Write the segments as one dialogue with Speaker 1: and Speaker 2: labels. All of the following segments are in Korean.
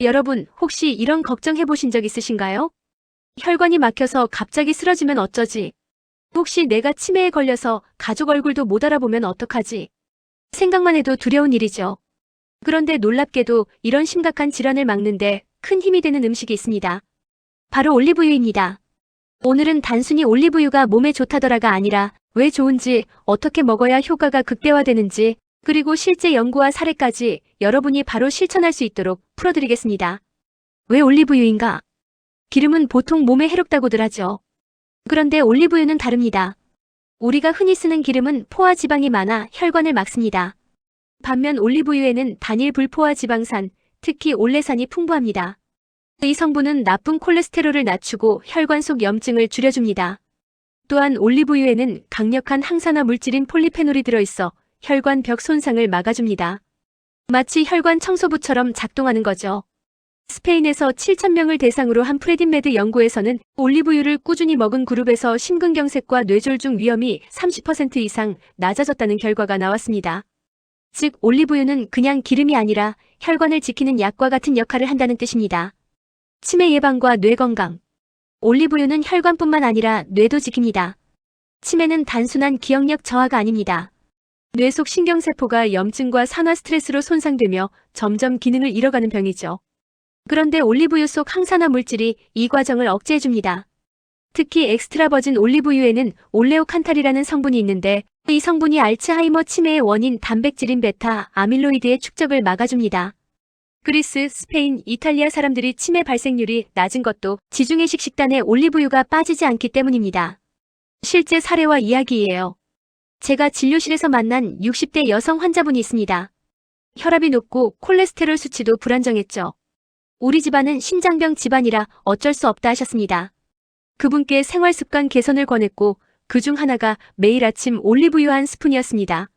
Speaker 1: 여러분, 혹시 이런 걱정 해 보신 적 있으신가요? 혈관이 막혀서 갑자기 쓰러지면 어쩌지? 혹시 내가 치매에 걸려서 가족 얼굴도 못 알아보면 어떡하지? 생각만 해도 두려운 일이죠. 그런데 놀랍게도 이런 심각한 질환을 막는데 큰 힘이 되는 음식이 있습니다. 바로 올리브유입니다. 오늘은 단순히 올리브유가 몸에 좋다더라가 아니라 왜 좋은지, 어떻게 먹어야 효과가 극대화되는지, 그리고 실제 연구와 사례까지 여러분이 바로 실천할 수 있도록 풀어드리겠습니다. 왜 올리브유인가? 기름은 보통 몸에 해롭다고들 하죠. 그런데 올리브유는 다릅니다. 우리가 흔히 쓰는 기름은 포화 지방이 많아 혈관을 막습니다. 반면 올리브유에는 단일 불포화 지방산, 특히 올레산이 풍부합니다. 이 성분은 나쁜 콜레스테롤을 낮추고 혈관 속 염증을 줄여줍니다. 또한 올리브유에는 강력한 항산화 물질인 폴리페놀이 들어있어 혈관 벽 손상을 막아줍니다. 마치 혈관 청소부처럼 작동하는 거죠. 스페인에서 7,000명을 대상으로 한 프레딘메드 연구에서는 올리브유를 꾸준히 먹은 그룹에서 심근경색과 뇌졸중 위험이 30% 이상 낮아졌다는 결과가 나왔습니다. 즉, 올리브유는 그냥 기름이 아니라 혈관을 지키는 약과 같은 역할을 한다는 뜻입니다. 치매 예방과 뇌 건강. 올리브유는 혈관뿐만 아니라 뇌도 지킵니다. 치매는 단순한 기억력 저하가 아닙니다. 뇌속 신경세포가 염증과 산화 스트레스로 손상되며 점점 기능을 잃어가는 병이죠. 그런데 올리브유 속 항산화 물질이 이 과정을 억제해줍니다. 특히 엑스트라 버진 올리브유에는 올레오칸탈이라는 성분이 있는데 이 성분이 알츠하이머 치매의 원인 단백질인 베타 아밀로이드의 축적을 막아줍니다. 그리스, 스페인, 이탈리아 사람들이 치매 발생률이 낮은 것도 지중해식 식단에 올리브유가 빠지지 않기 때문입니다. 실제 사례와 이야기예요. 제가 진료실에서 만난 60대 여성 환자분이 있습니다. 혈압이 높고 콜레스테롤 수치도 불안정했죠. 우리 집안은 신장병 집안이라 어쩔 수 없다 하셨습니다. 그분께 생활 습관 개선을 권했고 그 중 하나가 매일 아침 올리브유 한 스푼이었습니다.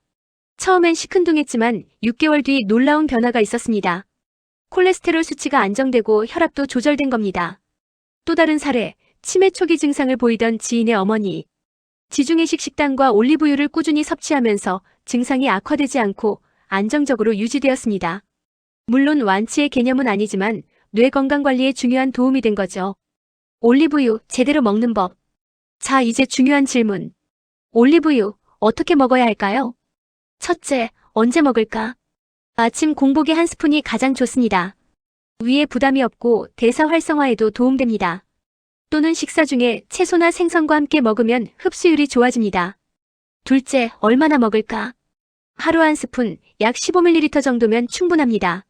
Speaker 1: 처음엔 시큰둥했지만 6개월 뒤 놀라운 변화가 있었습니다. 콜레스테롤 수치가 안정되고 혈압도 조절된 겁니다. 또 다른 사례, 치매 초기 증상을 보이던 지인의 어머니. 지중해식 식단과 올리브유를 꾸준히 섭취하면서 증상이 악화되지 않고 안정적으로 유지되었습니다. 물론 완치의 개념은 아니지만 뇌 건강 관리에 중요한 도움이 된 거죠. 올리브유 제대로 먹는 법. 자, 이제 중요한 질문. 올리브유 어떻게 먹어야 할까요? 첫째, 언제 먹을까? 아침 공복에 한 스푼이 가장 좋습니다. 위에 부담이 없고 대사 활성화에도 도움됩니다. 또는 식사 중에 채소나 생선과 함께 먹으면 흡수율이 좋아집니다. 둘째, 얼마나 먹을까? 하루 한 스푼, 약 15ml 정도면 충분합니다.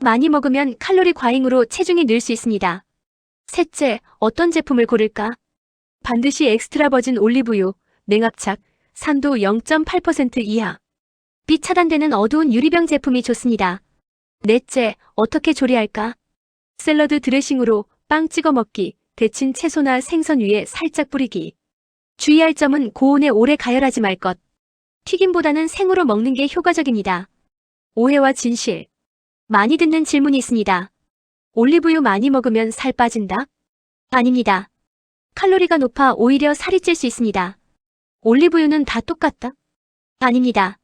Speaker 1: 많이 먹으면 칼로리 과잉으로 체중이 늘 수 있습니다. 셋째, 어떤 제품을 고를까? 반드시 엑스트라 버진 올리브유, 냉압착, 산도 0.8% 이하. 빛 차단되는 어두운 유리병 제품이 좋습니다. 넷째, 어떻게 조리할까? 샐러드 드레싱으로 빵 찍어 먹기, 데친 채소나 생선 위에 살짝 뿌리기. 주의할 점은 고온에 오래 가열하지 말 것. 튀김보다는 생으로 먹는 게 효과적입니다. 오해와 진실. 많이 듣는 질문이 있습니다. 올리브유 많이 먹으면 살 빠진다? 아닙니다. 칼로리가 높아 오히려 살이 찔 수 있습니다. 올리브유는 다 똑같다? 아닙니다.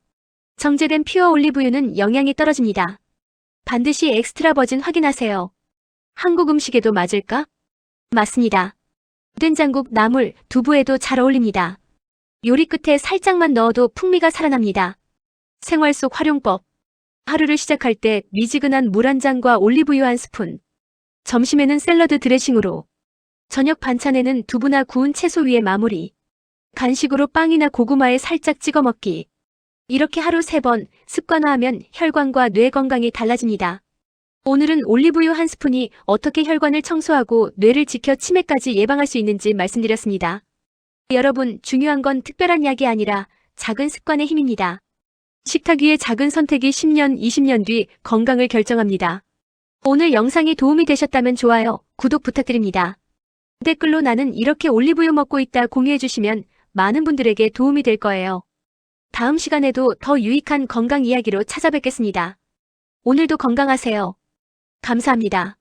Speaker 1: 정제된 퓨어 올리브유는 영양이 떨어집니다. 반드시 엑스트라 버진 확인하세요. 한국 음식에도 맞을까? 맞습니다. 된장국, 나물, 두부에도 잘 어울립니다. 요리 끝에 살짝만 넣어도 풍미가 살아납니다. 생활 속 활용법. 하루를 시작할 때 미지근한 물 한 잔과 올리브유 한 스푼. 점심에는 샐러드 드레싱으로. 저녁 반찬에는 두부나 구운 채소 위에 마무리. 간식으로 빵이나 고구마에 살짝 찍어 먹기. 이렇게 하루 세 번 습관화하면 혈관과 뇌 건강이 달라집니다. 오늘은 올리브유 한 스푼이 어떻게 혈관을 청소하고 뇌를 지켜 치매까지 예방할 수 있는지 말씀드렸습니다. 여러분, 중요한 건 특별한 약이 아니라 작은 습관의 힘입니다. 식탁 위의 작은 선택이 10년, 20년 뒤 건강을 결정합니다. 오늘 영상이 도움이 되셨다면 좋아요, 구독 부탁드립니다. 댓글로 나는 이렇게 올리브유 먹고 있다 공유해주시면 많은 분들에게 도움이 될 거예요. 다음 시간에도 더 유익한 건강 이야기로 찾아뵙겠습니다. 오늘도 건강하세요. 감사합니다.